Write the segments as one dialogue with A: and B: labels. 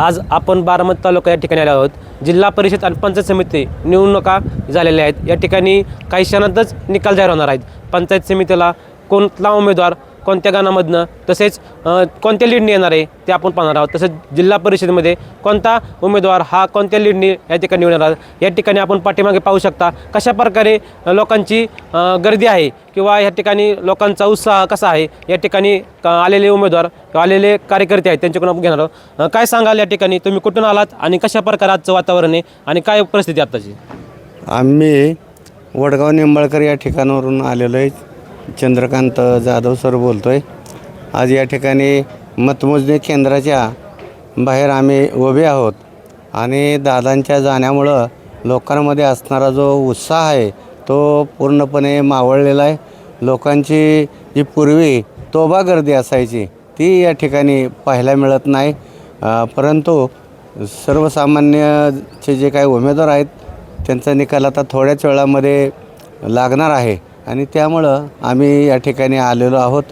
A: आज आपण बारामती तालुका या ठिकाणी आलो आहोत. जिल्हा परिषद आणि पंचायत समिती निवडणुका झालेल्या आहेत. या ठिकाणी काही क्षणातच निकाल जाहीर होणार आहेत. पंचायत समितीला कोणता उमेदवार कोणत्या गाणामधनं तसेच कोणत्या लीडने येणार आहे ते आपण पाहणार आहोत. तसेच जिल्हा परिषदेमध्ये कोणता उमेदवार हा कोणत्या लीडने या ठिकाणी येणार आहात या ठिकाणी आपण पाठीमागे पाहू शकता कशा प्रकारे लोकांची गर्दी आहे किंवा या ठिकाणी लोकांचा उत्साह कसा आहे या ठिकाणी आलेले उमेदवार किंवा आलेले कार्यकर्ते आहेत त्यांच्याकडून आपण घेणार आहोत. काय सांगाल या ठिकाणी? तुम्ही कुठून आलात आणि कशा प्रकारे आजचं वातावरण आहे आणि काय परिस्थिती आत्ताची
B: आम्ही वडगाव निंबाळकर या ठिकाणावरून आलेलो आहे. चंद्रकांत जाधव सर बोलतो आहे आज या ठिकाणी मतमोजणी केंद्राच्या बाहेर आम्ही उभे आहोत. आणि दादांच्या जाण्यामुळं लोकांमध्ये असणारा जो उत्साह आहे तो पूर्णपणे मावळलेला आहे. लोकांची जी पूर्वी तोबा गर्दी असायची ती या ठिकाणी पाहायला मिळत नाही. परंतु सर्वसामान्यचे जे काही उमेदवार आहेत त्यांचा निकाल आता थोड्याच वेळामध्ये लागणार आहे. आणि त्यामुळं आम्ही या ठिकाणी आलेलो आहोत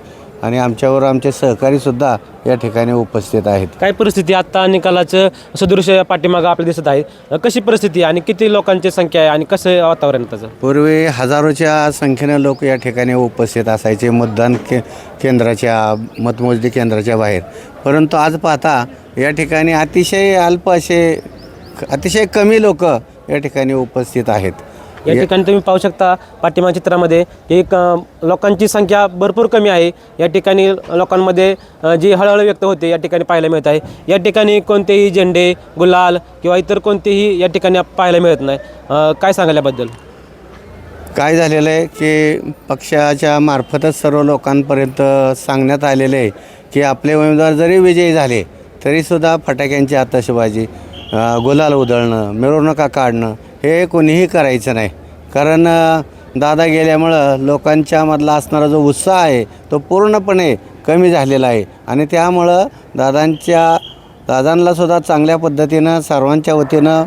B: आणि आमच्यावर आमचे सहकारीसुद्धा या ठिकाणी उपस्थित आहेत.
A: काय परिस्थिती आत्ता निकालाचं सदृश्य या पाठीमागं आपल्याला दिसत आहे. कशी परिस्थिती आहे आणि किती लोकांची संख्या आहे आणि कसं वातावरण त्याचं?
B: पूर्वी हजारोच्या संख्येनं लोक या ठिकाणी उपस्थित असायचे मतदान के केंद्राच्या मतमोजणी केंद्राच्या बाहेर. परंतु आज पाहता या ठिकाणी अतिशय अल्प असे अतिशय कमी लोक या ठिकाणी उपस्थित आहेत.
A: या ठिकाणी तुम्ही पाहू शकता पाठिंबा चित्रामध्ये की एक लोकांची संख्या भरपूर कमी आहे. या ठिकाणी लोकांमध्ये जी हळहळ व्यक्त होते या ठिकाणी पाहायला मिळत आहे. या ठिकाणी कोणतेही झेंडे गुलाल किंवा इतर कोणतेही या ठिकाणी पाहायला मिळत नाही. काय सांगाल याबद्दल?
B: काय झालेलं आहे की पक्षाच्या मार्फतच सर्व लोकांपर्यंत सांगण्यात आलेलं आहे की आपले उमेदवार जरी विजयी झाले तरीसुद्धा फटाक्यांची आतषबाजी गुलाल उधळणं मिरवणुका काढणं हे कोणीही करायचं नाही. कारण दादा गेल्यामुळं लोकांच्यामधला असणारा जो उत्साह आहे तो पूर्णपणे कमी झालेला आहे. आणि त्यामुळं दादांच्या दादांलासुद्धा चांगल्या पद्धतीनं सर्वांच्या वतीनं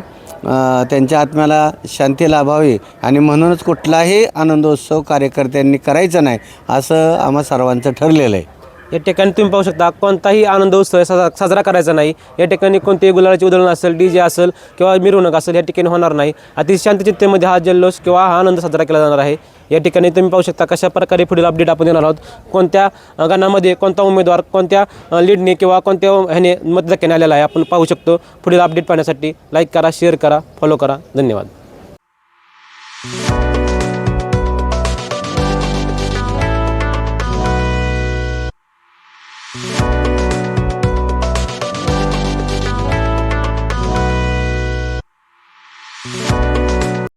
B: त्यांच्या आत्म्याला शांती लाभावी. आणि म्हणूनच कुठलाही आनंदोत्सव कार्यकर्त्यांनी करायचा नाही असं आम्हा सर्वांचं ठरलेलं आहे.
A: या ठिकाणी तुम्ही पाहू शकता कोणताही आनंद उत्सव साजरा साजरा करायचा नाही. या ठिकाणी कोणतेही गुलाळाची उधळण असेल डी जे असेल किंवा मिरवणूक असेल या ठिकाणी होणार नाही. अति शांतचित्तेमध्ये हा जल्लोष किंवा हा आनंद साजरा केला जाणार आहे. या ठिकाणी तुम्ही पाहू शकता कशा प्रकारे पुढील अपडेट आपण देणार आहोत. कोणत्या अ, गणामध्ये कोणता उमेदवार कोणत्या लीडने किंवा कोणत्या ह्याने मतदाक्याने आलेला आहे आपण पाहू शकतो. पुढील अपडेट पाहण्यासाठी लाईक करा शेअर करा फॉलो करा. धन्यवाद.